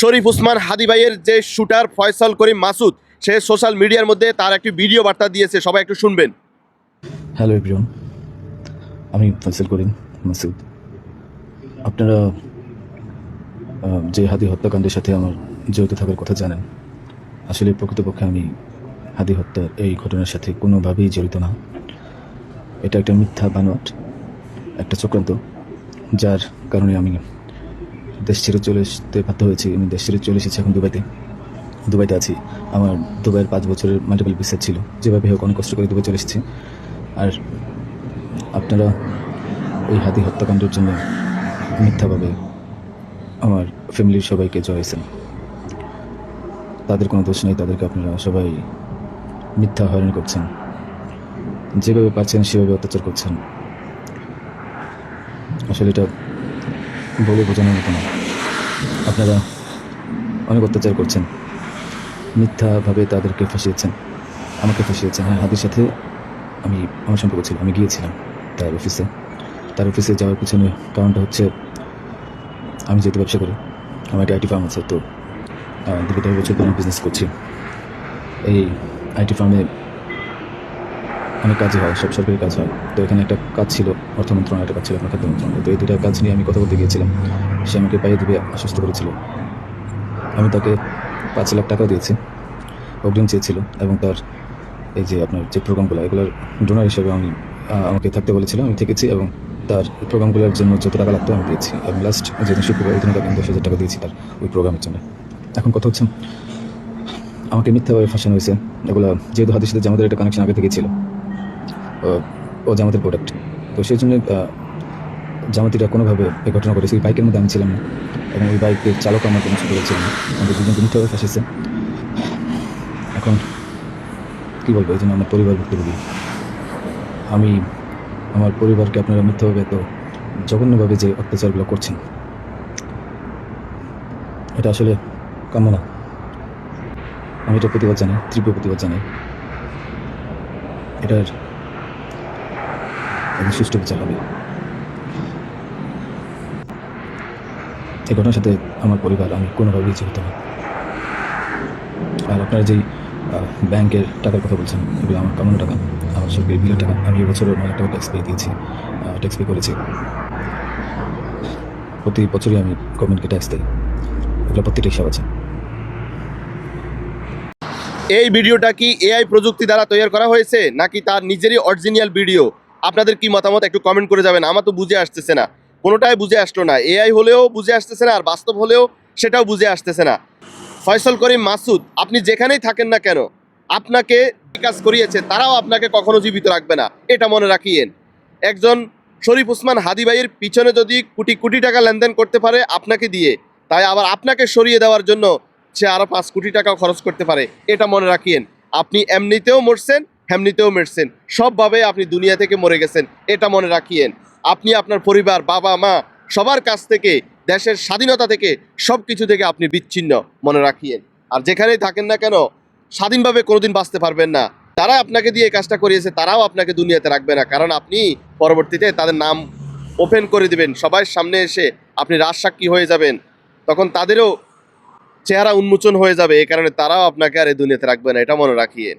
শরীফ উসমান হাদি ভাইয়ের যে শুটার ফয়সাল করিম মাসুদ, সে সোশ্যাল মিডিয়ার মধ্যে তার একটি ভিডিও বার্তা দিয়েছে। সবাই একটু শুনবেন। হ্যালো এভরিওয়ান আমি ফয়সাল করিম মাসুদ। আপনারা যে হাদি হত্যাকাণ্ডের সাথে আমার জড়িত থাকার কথা জানেন, আসলে প্রকৃতপক্ষে আমি হাদি হত্যার এই ঘটনার সাথে কোনোভাবেই জড়িত না। এটা একটা মিথ্যা বানোয়াট, একটা চক্রান্ত, যার কারণে আমি দেশ ছেড়ে চলে আসতে বাধ্য হয়েছি। আমি দেশ ছেড়ে চলে এসেছি এখন দুবাইতে। দুবাইতে আছি। আমার দুবাইয়ের পাঁচ বছরের মাল্টিপল ভিসা ছিল। যেভাবে হোক অনেক কষ্ট করে দুবাই চলে এসেছি। আর আপনারা ওই হাতি হত্যাকাণ্ডের জন্য মিথ্যাভাবে আমার ফ্যামিলির সবাইকে জড়াইছেন তাদের কোনো দোষ নেই। তাদেরকে আপনারা সবাই মিথ্যা হয়রানি করছেন। যেভাবে পাচ্ছেন সেভাবে অত্যাচার করছেন। আসলে এটা বলে বোঝানোর মতো না আপনারা অনেক অত্যাচার করছেন। মিথ্যাভাবে তাদেরকে ফাঁসিয়েছেন। আমাকে ফাঁসিয়েছেন। হ্যাঁ হাতের সাথে আমি আমার সম্পর্ক ছিল। আমি গিয়েছিলাম তার অফিসে। তার অফিসে যাওয়ার পিছনে কারণটা হচ্ছে আমি যেহেতু ব্যবসা করি, আমার একটা আইটি ফার্ম আছে, তো দীর্ঘ দশ বছর ধরে বিজনেস করছি। এই আইটি ফার্মে অনেক কাজই হয়, সব সরকারি কাজ হয়। তো এখানে একটা কাজ ছিল, অর্থ মন্ত্রণালয় একটা কাজ ছিল, আপনার খাদ্য মন্ত্রণালয়। তো এই দুটা কাজ নিয়ে আমি কথা বলতে গিয়েছিলাম। সে আমাকে পাইয়ে দিবে, আশ্বস্ত করেছিল। আমি তাকে পাঁচ লাখ টাকা দিয়েছি। অগ্রিম চেয়েছিল এবং তার এই যে আপনার যে প্রোগ্রামগুলো, এগুলোর ডোনার হিসেবে আমি আমাকে থাকতে বলেছিল। আমি থেকেছি এবং তার প্রোগ্রামগুলোর জন্য যত টাকা লাগতো আমি দিয়েছি এবং লাস্ট যেদিন শুক্রবার ওই দিন আমি দশ হাজার টাকা দিয়েছি তার ওই প্রোগ্রামের জন্য। এখন কথা হচ্ছে, আমাকে মিথ্যাভাবে ফাঁসানো হয়েছে। এগুলো যেহেতু হাতের সাথে জামাতের একটা কানেকশন আগে থেকেই ছিল। ও- জামাতের প্রোডাক্ট তো সেই জন্য জামাতিরা কোনোভাবে এই ঘটনা ঘটেছে। ওই বাইকের মধ্যে আমি ছিলাম না। এবং ওই বাইকের চালক আমার কোনো ছোটো ছিলাম আমাদের দুজনকে মিথ্যাভাবে ফাঁসিয়েছে। এখন কী বলব, এই জন্য আমার পরিবার ভুক্তভোগী আমি, আমার পরিবারকে আপনারা মিথ্যাভাবে তো জঘন্যভাবে যে অত্যাচারগুলো করছেন, এটা আসলে কাম্য না। আমি এটা প্রতিবাদ জানাই, তীব্র প্রতিবাদ জানাই। এটার একদম সুষ্ঠু বিচার হবে এই ঘটনার সাথে আমার পরিবার, আমি কোনোভাবেই জড়িত না আর আপনারা যেই ব্যাংকের টাকার কথা বলছেন, এগুলো আমার কামানো টাকা, আমার সরকারি বিলের টাকা, আমি এবছরও অনেক টাকা ট্যাক্স পে দিয়েছি ট্যাক্স পে করেছি। প্রতি বছরই আমি গভর্নমেন্টকে ট্যাক্স দিই। এগুলো প্রত্যেকটা হিসাব আছে। এই ভিডিওটা কি এআই প্রযুক্তি দ্বারা তৈরি করা হয়েছে, নাকি তার নিজেরই অরিজিনাল ভিডিও আপনাদের কি মতামত একটু কমেন্ট করে যাবেন। আমার তো বুঝে আসতেছে না। কোনোটাই বুঝে আসলো না। এআই হলেও বুঝে আসতেছে না, আর বাস্তব হলেও সেটাও বুঝে আসতেছে না। ফয়সল করিম মাসুদ, আপনি যেখানেই থাকেন না কেন, আপনাকে কাজ করিয়েছে, তারাও আপনাকে কখনো জীবিত রাখবে না। এটা মনে রাখিয়েন। একজন শরীফ উসমান হাদি ভাইয়ের পিছনে যদি কোটি কোটি টাকা লেনদেন করতে পারে, আপনাকে দিয়ে, তাই আবার আপনাকে সরিয়ে দেওয়ার জন্য সে আরও পাঁচ কোটি টাকাও খরচ করতে পারে। এটা মনে রাখিয়েন। আপনি এমনিতেও মরছেন হেমনিতেও মরছেন। সবভাবে আপনি দুনিয়া থেকে মরে গেছেন, এটা মনে রাখিয়েন। আপনি আপনার পরিবার, বাবা, মা, সবার কাছ থেকে, দেশের স্বাধীনতা থেকে সব কিছু থেকে আপনি বিচ্ছিন্ন মনে রাখিয়েন। আর যেখানেই থাকেন না কেন, স্বাধীনভাবে কোনোদিন বাঁচতে পারবেন না। তারা আপনাকে দিয়ে কাজটা করিয়েছে, তারাও আপনাকে দুনিয়াতে রাখবে না। কারণ আপনি পরবর্তীতে তাদের নাম ওপেন করে দিবেন। সবার সামনে এসে আপনি রাজসাক্ষী হয়ে যাবেন। তখন তাদেরও চেহারা উন্মোচন হয়ে যাবে। এই কারণে তারাও আপনাকে আর এই দুনিয়াতে রাখবে না, এটা মনে রাখিয়েন।